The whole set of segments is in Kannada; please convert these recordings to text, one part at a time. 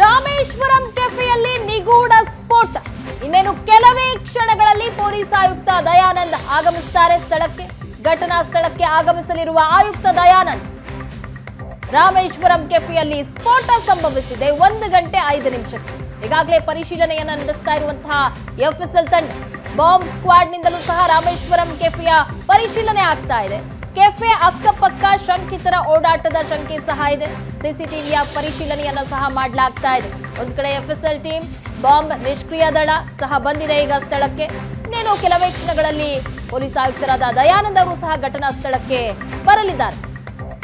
ರಾಮೇಶ್ವರಂ ಕೆಫೆಯಲ್ಲಿ ನಿಗೂಢ ಸ್ಫೋಟ. ಇನ್ನೇನು ಕೆಲವೇ ಕ್ಷಣಗಳಲ್ಲಿ ಪೊಲೀಸ್ ಆಯುಕ್ತ ದಯಾನಂದ್ ಆಗಮಿಸುತ್ತಾರೆ ಸ್ಥಳಕ್ಕೆ. ಘಟನಾ ಸ್ಥಳಕ್ಕೆ ಆಗಮಿಸಲಿರುವ ಆಯುಕ್ತ ದಯಾನಂದ್. ರಾಮೇಶ್ವರಂ ಕೆಫೆಯಲ್ಲಿ ಸ್ಫೋಟ ಸಂಭವಿಸಿದೆ ಒಂದು ಗಂಟೆ ಐದು ನಿಮಿಷಕ್ಕೆ. ಈಗಾಗಲೇ ಪರಿಶೀಲನೆಯನ್ನು ನಡೆಸ್ತಾ ಇರುವಂತಹ ಎಫ್ಎಸ್ಎಲ್ ತಂಡ. ಬಾಂಬ್ ಸ್ಕ್ವಾಡ್ನಿಂದಲೂ ಸಹ ರಾಮೇಶ್ವರಂ ಕೆಫೆಯ ಪರಿಶೀಲನೆ ಆಗ್ತಾ ಇದೆ. ಕೆಫೆ ಅಕ್ಕಪಕ್ಕ ಶಂಕಿತರ ಓಡಾಟದ ಶಂಕೆ ಸಹ ಇದೆ. ಸಿಸಿಟಿವಿಯ ಪರಿಶೀಲನೆಯನ್ನು ಸಹ ಮಾಡಲಾಗ್ತಾ ಇದೆ. ಒಂದ್ ಕಡೆ ಎಫ್ಎಸ್ಎಲ್ ಟೀಮ್ ಬಾಂಬ್ ನಿಷ್ಕ್ರಿಯ ದಳ ಸಹ ಬಂದಿದೆ ಈಗ ಸ್ಥಳಕ್ಕೆ. ಇನ್ನೇನು ಕೆಲವೇ ಕ್ಷಣಗಳಲ್ಲಿ ಪೊಲೀಸ್ ಆಯುಕ್ತರಾದ ದಯಾನಂದ್ ಅವರು ಸಹ ಘಟನಾ ಸ್ಥಳಕ್ಕೆ ಬರಲಿದ್ದಾರೆ.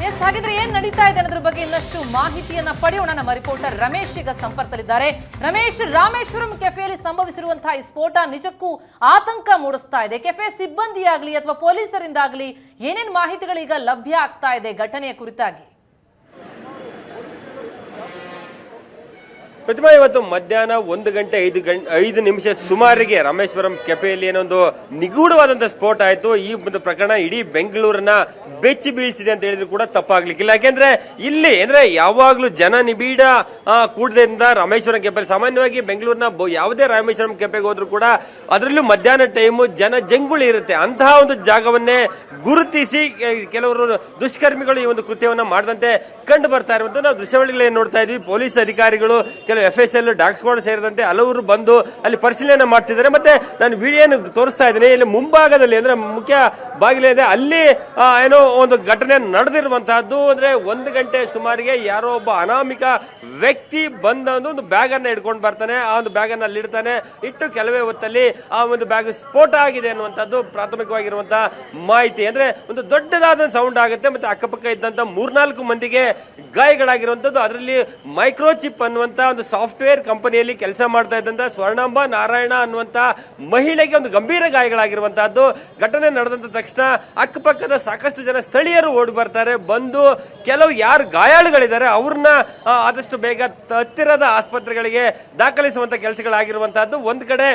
ಎಸ್ ಹಾಗಿದ್ರೆ ಏನ್ ನಡೀತಾ ಇದೆ ಅನ್ನೋದ್ರ ಬಗ್ಗೆ ಇನ್ನಷ್ಟು ಮಾಹಿತಿಯನ್ನ ಪಡೆಯೋಣ. ನಮ್ಮ ರಿಪೋರ್ಟರ್ ರಮೇಶ್ ಈಗ ಸಂಪರ್ಕದಲ್ಲಿದ್ದಾರೆ. ರಮೇಶ್, ರಾಮೇಶ್ವರಂ ಕೆಫೆಯಲ್ಲಿ ಸಂಭವಿಸಿರುವಂತಹ ಈ ಸ್ಫೋಟ ನಿಜಕ್ಕೂ ಆತಂಕ ಮೂಡಿಸ್ತಾ ಇದೆ. ಕೆಫೆ ಸಿಬ್ಬಂದಿಯಾಗ್ಲಿ ಅಥವಾ ಪೊಲೀಸರಿಂದಾಗ್ಲಿ ಏನೇನ್ ಈಗ ಲಭ್ಯ ಆಗ್ತಾ ಇದೆ ಘಟನೆಯ ಕುರಿತಾಗಿ? ಪ್ರತಿಮಾ ಇವತ್ತು ಮಧ್ಯಾಹ್ನ ಒಂದು ಗಂಟೆ ಐದು ಗಂಟೆ, ಐದು ನಿಮಿಷ ಸುಮಾರಿಗೆ ರಾಮೇಶ್ವರಂ ಕೆಫೆಯಲ್ಲಿ ಏನೊಂದು ನಿಗೂಢವಾದಂಥ ಸ್ಫೋಟ ಆಯಿತು. ಈ ಒಂದು ಪ್ರಕರಣ ಇಡೀ ಬೆಂಗಳೂರನ್ನ ಬೆಚ್ಚಿ ಬೀಳ್ಸಿದೆ ಅಂತ ಹೇಳಿದ್ರು ಕೂಡ ತಪ್ಪಾಗ್ಲಿಕ್ಕಿಲ್ಲ. ಯಾಕೆಂದ್ರೆ ಇಲ್ಲಿ ಅಂದ್ರೆ ಯಾವಾಗ್ಲೂ ಜನ ನಿಬಿಡ ಕೂಡದಿಂದ ರಾಮೇಶ್ವರಂ ಕೆಫೆ ಸಾಮಾನ್ಯವಾಗಿ ಬೆಂಗಳೂರಿನ ಯಾವುದೇ ರಾಮೇಶ್ವರಂ ಕೆಫೆಗೆ ಹೋದ್ರು ಕೂಡ ಅದರಲ್ಲೂ ಮಧ್ಯಾಹ್ನ ಟೈಮು ಜನ ಜಂಗುಳಿ ಇರುತ್ತೆ. ಅಂತಹ ಒಂದು ಜಾಗವನ್ನೇ ಗುರುತಿಸಿ ಕೆಲವರು ದುಷ್ಕರ್ಮಿಗಳು ಈ ಒಂದು ಕೃತ್ಯವನ್ನು ಮಾಡದಂತೆ ಕಂಡು ಬರ್ತಾ ಇರುವಂತ ನಾವು ದೃಶ್ಯಾವಳಿಗಳೇನು ನೋಡ್ತಾ ಇದ್ವಿ. ಪೊಲೀಸ್ ಅಧಿಕಾರಿಗಳು ಕೆಲವು F S L dog squad ಸೇರಿದಂತೆ ಹಲವರು ಬಂದು ಅಲ್ಲಿ ಪರಿಶೀಲನೆ ಮಾಡ್ತಿದ್ದಾರೆ. ಮತ್ತೆ ನಾನು ವಿಡಿಯೋ ತೋರಿಸ್ತಾ ಇದ್ದೀನಿ. ಇಲ್ಲಿ ಮುಂಭಾಗದಲ್ಲಿ ಅಂದ್ರೆ ಮುಖ್ಯ ಬಾಗಿಲಿದೆ ಅಲ್ಲಿ ಏನೋ ಒಂದು ಘಟನೆ ನಡೆದಿರುವಂತಹದ್ದು. ಅಂದ್ರೆ ಒಂದು ಗಂಟೆ ಸುಮಾರಿಗೆ ಯಾರೋ ಒಬ್ಬ ಅನಾಮಿಕ ವ್ಯಕ್ತಿ ಬಂದ ಒಂದು ಬ್ಯಾಗ್ ಅನ್ನ ಹಿಡ್ಕೊಂಡು ಬರ್ತಾನೆ. ಆ ಒಂದು ಬ್ಯಾಗ್ ಅಲ್ಲಿ ಇಡ್ತಾನೆ. ಇಟ್ಟು ಕೆಲವೇ ಹೊತ್ತಲ್ಲಿ ಆ ಒಂದು ಬ್ಯಾಗ್ ಸ್ಫೋಟ ಆಗಿದೆ ಅನ್ನುವಂಥದ್ದು ಪ್ರಾಥಮಿಕವಾಗಿರುವಂತಹ ಮಾಹಿತಿ. ಅಂದ್ರೆ ಒಂದು ದೊಡ್ಡದಾದ ಸೌಂಡ್ ಆಗುತ್ತೆ. ಮತ್ತೆ ಅಕ್ಕಪಕ್ಕ ಇದ್ದಂತ ಮೂರ್ನಾಲ್ಕು ಮಂದಿಗೆ ಗಾಯಗಳಾಗಿರುವಂತದ್ದು ಅದರಲ್ಲಿ ಮೈಕ್ರೋಚಿಪ್ ಅನ್ನುವಂತ ಒಂದು ಸಾಫ್ಟ್ವೇರ್ ಕಂಪನಿಯಲ್ಲಿ ಕೆಲಸ ಮಾಡ್ತಾ ಇದ್ದಂತ ಸ್ವರ್ಣಾಂಬ ನಾರಾಯಣ ಅನ್ನುವಂತ ಮಹಿಳೆಗೆ ಒಂದು ಗಂಭೀರ ಗಾಯಗಳಾಗಿರುವಂತಹದ್ದು. ಘಟನೆ ನಡೆದಂತ ತಕ್ಷಣ ಅಕ್ಕಪಕ್ಕದ ಸಾಕಷ್ಟು ಜನ ಸ್ಥಳೀಯರು ಓಡಿ ಬರ್ತಾರೆ. ಬಂದು ಕೆಲವು ಯಾರು ಗಾಯಾಳುಗಳಿದ್ದಾರೆ, ಅವ್ರನ್ನ ಆದಷ್ಟು ಬೇಗ ಹತ್ತಿರದ ಆಸ್ಪತ್ರೆಗಳಿಗೆ ದಾಖಲಿಸುವಂತ ಕೆಲಸಗಳಾಗಿರುವಂತಹದ್ದು. ಒಂದ್ ಕಡೆ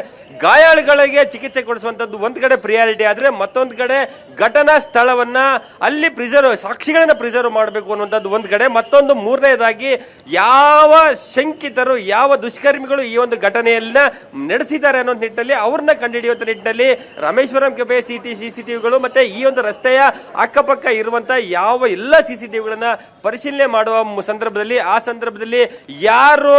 ಗಾಯಾಳುಗಳಿಗೆ ಚಿಕಿತ್ಸೆ ಕೊಡಿಸುವಂತದ್ದು, ಒಂದ್ ಕಡೆ ಪ್ರಿಯಾರಿಟಿ ಆದ್ರೆ ಮತ್ತೊಂದು ಕಡೆ ಘಟನಾ ಸ್ಥಳವನ್ನ ಅಲ್ಲಿ ಪ್ರಿಸರ್ವ್ ಸಾಕ್ಷಿಗಳನ್ನ ಪ್ರಿಸರ್ವ್ ಮಾಡಬೇಕು ಅನ್ನುವಂಥದ್ದು ಒಂದು ಕಡೆ. ಮತ್ತೊಂದು ಮೂರನೇದಾಗಿ ಯಾವ ಶಂಕಿತರು, ಯಾವ ದುಷ್ಕರ್ಮಿಗಳು ಈ ಒಂದು ಘಟನೆಯನ್ನ ನಡೆಸಿದ್ದಾರೆ ಅನ್ನೋ ನಿಟ್ಟಿನಲ್ಲಿ ಅವ್ರನ್ನ ಕಂಡುಹಿಡಿಯುವಂತ ನಿಟ್ಟಿನಲ್ಲಿ ರಾಮೇಶ್ವರಂ ಸಿ ಸಿ ಟಿವಿಗಳು ಮತ್ತೆ ಈ ಒಂದು ರಸ್ತೆಯ ಅಕ್ಕಪಕ್ಕ ಇರುವಂತ ಯಾವ ಎಲ್ಲ ಸಿ ಸಿ ಸಿಸಿಟಿವಿಗಳನ್ನ ಪರಿಶೀಲನೆ ಮಾಡುವ ಸಂದರ್ಭದಲ್ಲಿ, ಆ ಸಂದರ್ಭದಲ್ಲಿ ಯಾರು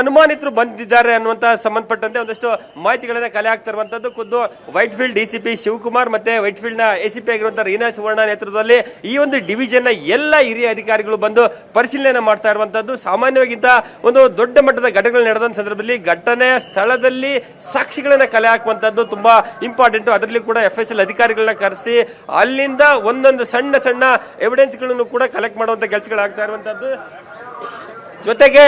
ಅನುಮಾನಿತರು ಬಂದಿದ್ದಾರೆ ಅನ್ನುವಂತ ಸಂಬಂಧಪಟ್ಟಂತೆ ಒಂದಷ್ಟು ಮಾಹಿತಿಗಳನ್ನ ಕಲೆ ಆಗ್ತಾ ಇರುವಂತದ್ದು. ಖುದ್ದು ವೈಟ್ ಫೀಲ್ಡ್ ಡಿಸಿಪಿ ಶಿವಕುಮಾರ್ ಮತ್ತೆ ವೈಟ್ ಫೀಲ್ಡ್ ಎಸಿಪಿ ಆಗಿರುವಂತಹ ರೀನಾ ಸುವರ್ಣ ನೇತೃತ್ವದಲ್ಲಿ ಈ ಒಂದು ಡಿವಿಷನ್ನ ಎಲ್ಲ ಹಿರಿಯ ಅಧಿಕಾರಿಗಳು ಬಂದು ಪರಿಶೀಲನೆ ಮಾಡ್ತಾ ಇರುವಂತದ್ದು. ಸಾಮಾನ್ಯವಾಗಿಂತ ಒಂದು ದೊಡ್ಡ ಮಟ್ಟದ ಘಟನೆಗಳು ನಡೆದ ಸಂದರ್ಭದಲ್ಲಿ ಘಟನೆಯ ಸ್ಥಳದಲ್ಲಿ ಸಾಕ್ಷಿಗಳನ್ನ ಕಲೆ ಹಾಕುವಂತದ್ದು ತುಂಬಾ ಇಂಪಾರ್ಟೆಂಟ್. ಅದರಲ್ಲಿ ಕೂಡ ಎಫ್ ಎಸ್ ಎಲ್ ಅಧಿಕಾರಿಗಳನ್ನ ಕರೆಸಿ ಅಲ್ಲಿಂದ ಒಂದೊಂದು ಸಣ್ಣ ಸಣ್ಣ ಎವಿಡೆನ್ಸ್ಗಳನ್ನು ಕೂಡ ಕಲೆಕ್ಟ್ ಮಾಡುವಂತ ಕೆಲಸಗಳಾಗ್ತಾ ಇರುವಂತದ್ದು. ಜೊತೆಗೆ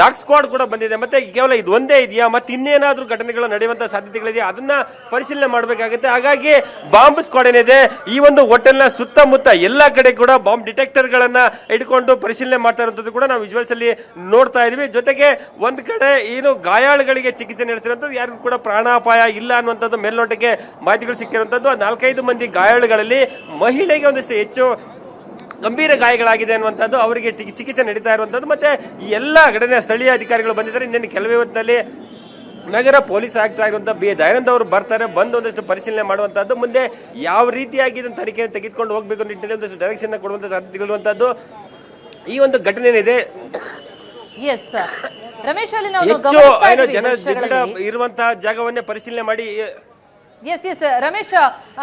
ಡಾಕ್ ಸ್ಕ್ವಾಡ್ ಕೂಡ ಬಂದಿದೆ. ಮತ್ತೆ ಕೇವಲ ಇದು ಒಂದೇ ಇದೆಯಾ? ಮತ್ತೆ ಇನ್ನೇನಾದ್ರೂ ಘಟನೆಗಳು ನಡೆಯುವಂತ ಸಾಧ್ಯತೆಗಳಿದೆಯಾ? ಅದನ್ನ ಪರಿಶೀಲನೆ ಮಾಡಬೇಕಾಗುತ್ತೆ. ಹಾಗಾಗಿ ಬಾಂಬ್ ಸ್ಕ್ವಾಡ್ ಏನಿದೆ, ಈ ಒಂದು ಹೋಟೆಲ್ನ ಸುತ್ತಮುತ್ತ ಎಲ್ಲ ಕಡೆ ಕೂಡ ಬಾಂಬ್ ಡಿಟೆಕ್ಟರ್ ಗಳನ್ನ ಇಟ್ಕೊಂಡು ಪರಿಶೀಲನೆ ಮಾಡ್ತಾ ಇರುವಂತದ್ದು ಕೂಡ ನಾವು ವಿಜುವಲ್ಸ್ ಅಲ್ಲಿ ನೋಡ್ತಾ ಇದೀವಿ ಜೊತೆಗೆ ಒಂದ್ ಕಡೆ ಏನು ಗಾಯಾಳುಗಳಿಗೆ ಚಿಕಿತ್ಸೆ ನಡೆಸಿರುವಂತದ್ದು ಯಾರಿಗೂ ಕೂಡ ಪ್ರಾಣಾಪಾಯ ಇಲ್ಲ ಅನ್ನುವಂಥದ್ದು ಮೇಲ್ನೋಟಕ್ಕೆ ಮಾಹಿತಿಗಳು ಸಿಕ್ಕಿರುವಂತದ್ದು ಆ ನಾಲ್ಕೈದು ಮಂದಿ ಗಾಯಾಳುಗಳಲ್ಲಿ ಮಹಿಳೆಗೆ ಒಂದಿಷ್ಟು ಹೆಚ್ಚು ಗಂಭೀರ ಗಾಯಗಳಾಗಿದೆ ಅನ್ನುವಂಥದ್ದು ಅವರಿಗೆ ಚಿಕಿತ್ಸೆ ನಡೀತಾ ಇರುವಂಥದ್ದು ಮತ್ತೆ ಈ ಎಲ್ಲ ಘಟನೆ ಸ್ಥಳೀಯ ಅಧಿಕಾರಿಗಳು ಬಂದಿದ್ದಾರೆ. ಇನ್ನೇನು ಕೆಲವೇ ಹೊತ್ತಿನಲ್ಲಿ ನಗರ ಪೊಲೀಸ್ ಆಗ್ತಾ ಆಗಿರುವಂಥ ಬಿ ದಯಾನಂದ ಅವರು ಬರ್ತಾರೆ ಬಂದು ಒಂದಷ್ಟು ಪರಿಶೀಲನೆ ಮಾಡುವಂಥದ್ದು. ಮುಂದೆ ಯಾವ ರೀತಿಯಾಗಿ ಇದನ್ನು ತನಿಖೆಯನ್ನು ತೆಗೆದುಕೊಂಡು ಹೋಗಬೇಕು ನಿಟ್ಟಿನಲ್ಲಿ ಒಂದಷ್ಟು ಡೈರೆಕ್ಷನ್ ಕೊಡುವಂಥ ಸಾಧ್ಯತೆಗಳಿರುವಂಥದ್ದು ಈ ಒಂದು ಘಟನೆ ಇದೆ ಹೆಚ್ಚು ಜನ ಇರುವಂತಹ ಜಾಗವನ್ನೇ ಪರಿಶೀಲನೆ ಮಾಡಿ ಎಸ್ ಎಸ್ ರಮೇಶ್,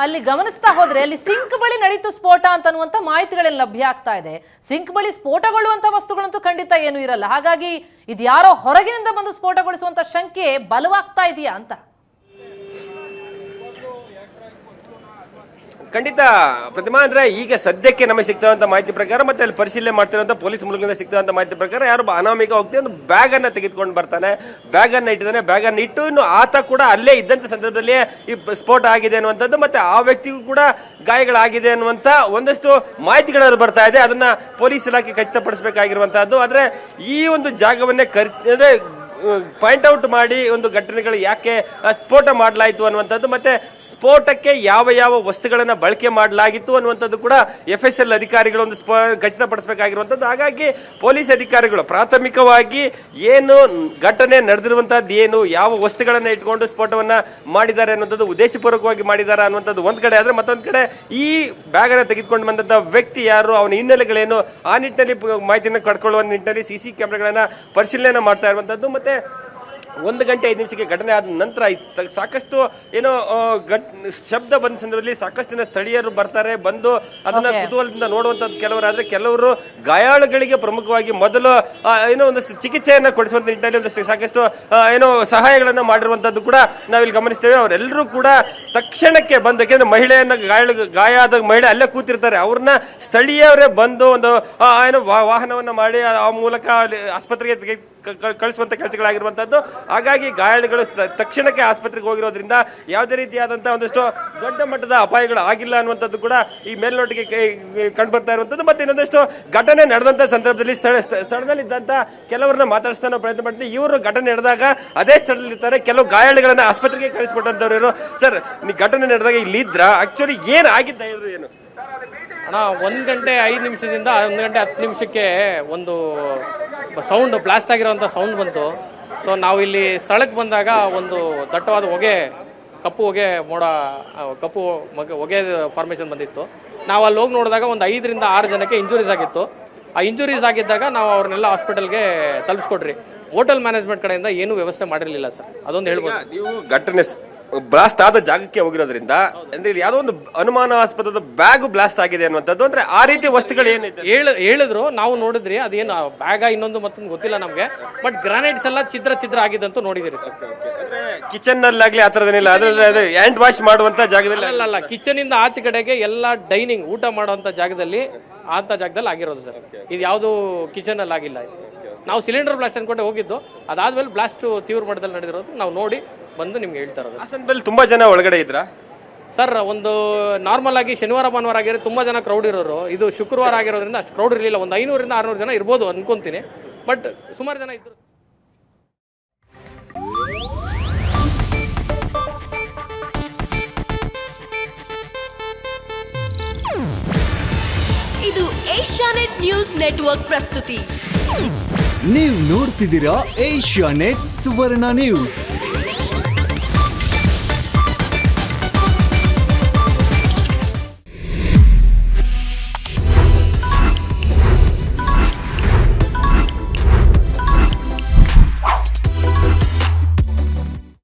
ಅಲ್ಲಿ ಗಮನಿಸ್ತಾ ಹೋದ್ರೆ ಅಲ್ಲಿ ಸಿಂಕ್ ಬಳಿ ನಡೀತು ಸ್ಫೋಟ ಅಂತನ್ನುವಂತ ಮಾಹಿತಿಗಳೆಲ್ಲ ಲಭ್ಯ ಆಗ್ತಾ ಇದೆ. ಸಿಂಕ್ ಬಳಿ ಸ್ಫೋಟಗೊಳ್ಳುವಂತ ವಸ್ತುಗಳಂತೂ ಖಂಡಿತ ಏನೂ ಇರಲ್ಲ. ಹಾಗಾಗಿ ಇದು ಯಾರೋ ಹೊರಗಿನಿಂದ ಬಂದು ಸ್ಫೋಟಗೊಳಿಸುವಂತ ಶಂಕೆ ಬಲವಾಗ್ತಾ ಇದೆಯಾ ಅಂತ? ಖಂಡಿತ ಪ್ರತಿಮಾ ಅಂದ್ರೆ ಈಗ ಸದ್ಯಕ್ಕೆ ನಮಗೆ ಸಿಗ್ತಿರುವಂತ ಮಾಹಿತಿ ಪ್ರಕಾರ ಮತ್ತೆ ಅಲ್ಲಿ ಪರಿಶೀಲನೆ ಮಾಡ್ತಿರುವಂತ ಪೊಲೀಸ್ ಮೂಲಗಳಿಂದ ಸಿಗ್ತಿರುವಂತ ಮಾಹಿತಿ ಪ್ರಕಾರ ಯಾರು ಅನಾಮಿಕ ಹೋಗ್ತಿ ಒಂದು ಬ್ಯಾಗ್ ಅನ್ನ ತೆಗೆದುಕೊಂಡು ಬರ್ತಾನೆ. ಬ್ಯಾಗ್ ಅನ್ನ ಇಟ್ಟಿದ್ದಾನೆ. ಬ್ಯಾಗ್ ಅನ್ನ ಇಟ್ಟು ಇನ್ನು ಆತ ಕೂಡ ಅಲ್ಲೇ ಇದ್ದಂತ ಸಂದರ್ಭದಲ್ಲಿ ಈ ಸ್ಫೋಟ ಆಗಿದೆ ಅನ್ನುವಂಥದ್ದು ಮತ್ತೆ ಆ ವ್ಯಕ್ತಿಗೂ ಕೂಡ ಗಾಯಗಳಾಗಿದೆ ಅನ್ನುವಂತ ಒಂದಷ್ಟು ಮಾಹಿತಿಗಳು ಬರ್ತಾ ಇದೆ. ಅದನ್ನ ಪೊಲೀಸ್ ಇಲಾಖೆ ಖಚಿತಪಡಿಸಬೇಕಾಗಿರುವಂತಹದ್ದು. ಆದ್ರೆ ಈ ಒಂದು ಜಾಗವನ್ನೇ ಕರ್ ಅಂದ್ರೆ ಪಾಯಿಂಟ್ ಔಟ್ ಮಾಡಿ ಒಂದು ಘಟನೆಗಳು ಯಾಕೆ ಸ್ಫೋಟ ಮಾಡಲಾಯಿತು ಅನ್ನುವಂಥದ್ದು, ಮತ್ತೆ ಸ್ಫೋಟಕ್ಕೆ ಯಾವ ಯಾವ ವಸ್ತುಗಳನ್ನು ಬಳಕೆ ಮಾಡಲಾಗಿತ್ತು ಅನ್ನುವಂಥದ್ದು ಕೂಡ ಎಫ್ ಎಸ್ ಎಲ್ ಅಧಿಕಾರಿಗಳು ಒಂದು ಸ್ಪ ಖಚಿತಪಡಿಸಬೇಕಾಗಿರುವಂಥದ್ದು. ಹಾಗಾಗಿ ಪೊಲೀಸ್ ಅಧಿಕಾರಿಗಳು ಪ್ರಾಥಮಿಕವಾಗಿ ಏನು ಘಟನೆ ನಡೆದಿರುವಂಥದ್ದು ಏನು, ಯಾವ ವಸ್ತುಗಳನ್ನು ಇಟ್ಕೊಂಡು ಸ್ಫೋಟವನ್ನು ಮಾಡಿದ್ದಾರೆ ಅನ್ನುವಂಥದ್ದು, ಉದ್ದೇಶಪೂರ್ವಕವಾಗಿ ಮಾಡಿದ್ದಾರೆ ಅನ್ನುವಂಥದ್ದು ಒಂದು ಕಡೆ. ಆದರೆ ಮತ್ತೊಂದು ಕಡೆ ಈ ಬ್ಯಾಗನ್ನು ತೆಗೆದುಕೊಂಡು ಬಂದಂಥ ವ್ಯಕ್ತಿ ಯಾರು, ಅವನ ಹಿನ್ನೆಲೆಗಳೇನು, ಆ ನಿಟ್ಟಿನಲ್ಲಿ ಮಾಹಿತಿಯನ್ನು ಕಡ್ಕೊಳ್ಳುವ ನಿಟ್ಟಿನಲ್ಲಿ ಸಿ ಸಿ ಕ್ಯಾಮ್ರಾಗಳನ್ನು ಪರಿಶೀಲನೆ ಮಾಡ್ತಾ ಇರುವಂಥದ್ದು. ಮತ್ತೆ gente ಒಂದು ಗಂಟೆ ಐದು ನಿಮಿಷಕ್ಕೆ ಘಟನೆ ಆದ ನಂತರ ಸಾಕಷ್ಟು ಏನೋ ಘಟ್ ಶಬ್ದ ಬಂದ ಸಂದರ್ಭದಲ್ಲಿ ಸಾಕಷ್ಟು ಜನ ಸ್ಥಳೀಯರು ಬರ್ತಾರೆ ಬಂದು ಅದನ್ನ. ಕುತೂಹಲದಿಂದ ನೋಡುವಂಥದ್ದು ಕೆಲವರಾದ್ರೆ ಕೆಲವರು ಗಾಯಾಳುಗಳಿಗೆ ಪ್ರಮುಖವಾಗಿ ಮೊದಲು ಏನೋ ಒಂದಷ್ಟು ಚಿಕಿತ್ಸೆಯನ್ನ ಕೊಡಿಸುವಂತ ನಿಟ್ಟಿನಲ್ಲಿ ಒಂದಷ್ಟು ಸಾಕಷ್ಟು ಏನೋ ಸಹಾಯಗಳನ್ನ ಮಾಡಿರುವಂತದ್ದು ಕೂಡ ನಾವಿಲ್ಲಿ ಗಮನಿಸ್ತೇವೆ. ಅವರೆಲ್ಲರೂ ಕೂಡ ತಕ್ಷಣಕ್ಕೆ ಬಂದ ಯಾಕೆಂದ್ರೆ ಮಹಿಳೆಯನ್ನ ಗಾಯಾಳು ಗಾಯ ಆದ ಮಹಿಳೆ ಅಲ್ಲೇ ಕೂತಿರ್ತಾರೆ. ಅವ್ರನ್ನ ಸ್ಥಳೀಯವರೇ ಬಂದು ಒಂದು ಏನೋ ವಾಹನವನ್ನ ಮಾಡಿ ಆ ಮೂಲಕ ಆಸ್ಪತ್ರೆಗೆ ಕಳಿಸುವಂತ ಕೆಲಸಗಳಾಗಿರುವಂತದ್ದು. ಹಾಗಾಗಿ ಗಾಯಾಳುಗಳು ತಕ್ಷಣಕ್ಕೆ ಆಸ್ಪತ್ರೆಗೆ ಹೋಗಿರೋದ್ರಿಂದ ಯಾವುದೇ ರೀತಿಯಾದಂಥ ಒಂದಷ್ಟು ದೊಡ್ಡ ಮಟ್ಟದ ಅಪಾಯಗಳು ಆಗಿಲ್ಲ ಅನ್ನುವಂಥದ್ದು ಕೂಡ ಈ ಮೇಲ್ನೋಟಿಗೆ ಕಂಡು ಬರ್ತಾ ಇರುವಂಥದ್ದು. ಮತ್ತೆ ಇನ್ನೊಂದಷ್ಟು ಘಟನೆ ನಡೆದಂಥ ಸಂದರ್ಭದಲ್ಲಿ ಸ್ಥಳ ಸ್ಥಳದಲ್ಲಿ ಇದ್ದಂಥ ಕೆಲವರನ್ನ ಮಾತಾಡಿಸ್ತಾ ಪ್ರಯತ್ನ ಮಾಡ್ತೀನಿ ಇವರು ಘಟನೆ ನಡೆದಾಗ ಅದೇ ಸ್ಥಳದಲ್ಲಿ ಇರ್ತಾರೆ ಕೆಲವು ಗಾಯಾಳುಗಳನ್ನು ಆಸ್ಪತ್ರೆಗೆ ಕಳಿಸ್ಕೊಟ್ಟಂತವ್ರು ಇವರು. ಸರ್ ನೀ ಘಟನೆ ನಡೆದಾಗ ಇಲ್ಲಿ ಇದ್ರ? ಆಕ್ಚುಲಿ ಏನು ಆಗಿದ್ದ ಇವರು ಏನು? ಅಣ್ಣ, ಒಂದು ಗಂಟೆ ಐದು ನಿಮಿಷದಿಂದ, ಒಂದು ಗಂಟೆ ಹತ್ತು ನಿಮಿಷಕ್ಕೆ ಒಂದು ಸೌಂಡ್ ಬ್ಲಾಸ್ಟ್ ಆಗಿರೋವಂಥ ಸೌಂಡ್ ಬಂತು. ಸೊ ನಾವು ಇಲ್ಲಿ ಸ್ಥಳಕ್ಕೆ ಬಂದಾಗ ಒಂದು ದಟ್ಟವಾದ ಹೊಗೆ, ಕಪ್ಪು ಹೊಗೆ ಮೋಡ ಕಪ್ಪು ಹೊಗೆ ಫಾರ್ಮೇಷನ್ ಬಂದಿತ್ತು. ನಾವು ಅಲ್ಲಿ ಹೋಗಿ ನೋಡಿದಾಗ ಒಂದು ಐದರಿಂದ ಆರು ಜನಕ್ಕೆ ಇಂಜುರೀಸ್ ಆಗಿತ್ತು. ಆ ಇಂಜುರೀಸ್ ಆಗಿದ್ದಾಗ ನಾವು ಅವ್ರನ್ನೆಲ್ಲ ಹಾಸ್ಪಿಟಲ್ಗೆ ತಲುಪಿಸ್ಕೊಡ್ರಿ ಹೋಟೆಲ್ ಮ್ಯಾನೇಜ್ಮೆಂಟ್ ಕಡೆಯಿಂದ ಏನೂ ವ್ಯವಸ್ಥೆ ಮಾಡಿರಲಿಲ್ಲ ಸರ್. ಅದೊಂದು ಹೇಳ್ಬೋದು. ನೀವು ಘಟನೆ ಬ್ಲಾಸ್ಟ್ ಆದ ಜಾಗಕ್ಕೆ ಹೋಗಿರೋದ್ರಿಂದ ಅಂದ್ರೆ ಇಲ್ಲಿ ಯಾವ್ದೋ ಒಂದು ಅನುಮಾನಾಸ್ಪದದ ಬ್ಯಾಗ್ ಬ್ಲಾಸ್ಟ್ ಆಗಿದೆ ಅನ್ನುವಂಥದ್ದು ಅಂದ್ರೆ ಆ ರೀತಿ ವಸ್ತುಗಳು ಏನಿದೆ? ಹೇಳ ಹೇಳಿದ್ರು ನಾವು ನೋಡಿದ್ರಿ ಅದೇನು ಬ್ಯಾಗ ಇನ್ನೊಂದು ಮತ್ತೊಂದು ಗೊತ್ತಿಲ್ಲ ನಮಗೆ ಬಟ್ ಗ್ರಾನೈಟ್ಸ್ ಎಲ್ಲ ಚಿದ್ರ ಚಿದ್ರ ಆಗಿದ್ದಂತೂ ನೋಡಿದಿರಿ ಸರ್. ಕಿಚನ್ ನಲ್ಲಾಗ್ಲಿ ಆ ಥರದೇನಿಲ್ಲ ಅದ್ರಲ್ಲಿ ಹ್ಯಾಂಡ್ ವಾಶ್ ಮಾಡುವಂತ ಜಾಗದಲ್ಲಿ ಅಲ್ಲ ಅಲ್ಲ ಕಿಚನ್ ಇಂದ ಆಚೆ ಕಡೆಗೆ ಎಲ್ಲ ಡೈನಿಂಗ್ ಊಟ ಮಾಡುವಂತ ಜಾಗದಲ್ಲಿ ಅಂತ ಜಾಗದಲ್ಲಿ ಆಗಿರೋದು ಸರ್. ಇದು ಯಾವುದು ಕಿಚನ್ ಅಲ್ಲಿ ಆಗಿಲ್ಲ ನಾವು ಸಿಲಿಂಡರ್ ಬ್ಲಾಸ್ಟ್ ಅನ್ಕೊಂಡೆ ಹೋಗಿದ್ದು ಅದಾದ್ಮೇಲೆ ಬ್ಲಾಸ್ಟ್ ತೀವ್ರ ಮಟ್ಟದಲ್ಲಿ ನಡೆದಿರೋದು ನಾವು ನೋಡಿ ಬಂದು ನಿಮ್ಗೆ ಹೇಳ್ತಾ ಇರೋದು. ಹಾಸನದಲ್ಲಿ ತುಂಬಾ ಜನ ಒಳಗಡೆ ಇದ್ರ? ಸರ್ ಒಂದು ನಾರ್ಮಲ್ ಆಗಿ ಶನಿವಾರ ಭಾನುವಾರ ಆಗಿರೋ ತುಂಬಾ ಜನ ಕ್ರೌಡ್ ಇರೋರು. ಇದು ಶುಕ್ರವಾರ ಆಗಿರೋದ್ರಿಂದ ಅಷ್ಟು ಕ್ರೌಡ್ ಇರಲಿಲ್ಲ. ಒಂದು ಐನೂರಿಂದ ಆರ್ನೂರು ಜನ ಇರ್ಬೋದು ಅನ್ಕೊಂತೀನಿ. ಬಟ್ ಸುಮಾರು ಜನ ಇದ್ರು. ಇದು ಏಷ್ಯಾನೆಟ್ ನ್ಯೂಸ್ ನೆಟ್ವರ್ಕ್ ಪ್ರಸ್ತುತಿ. ನೀವು ನೋಡ್ತಿದ್ದೀರಾ ಏಷ್ಯಾ ನೆಟ್ ಸುವರ್ಣ ನ್ಯೂಸ್.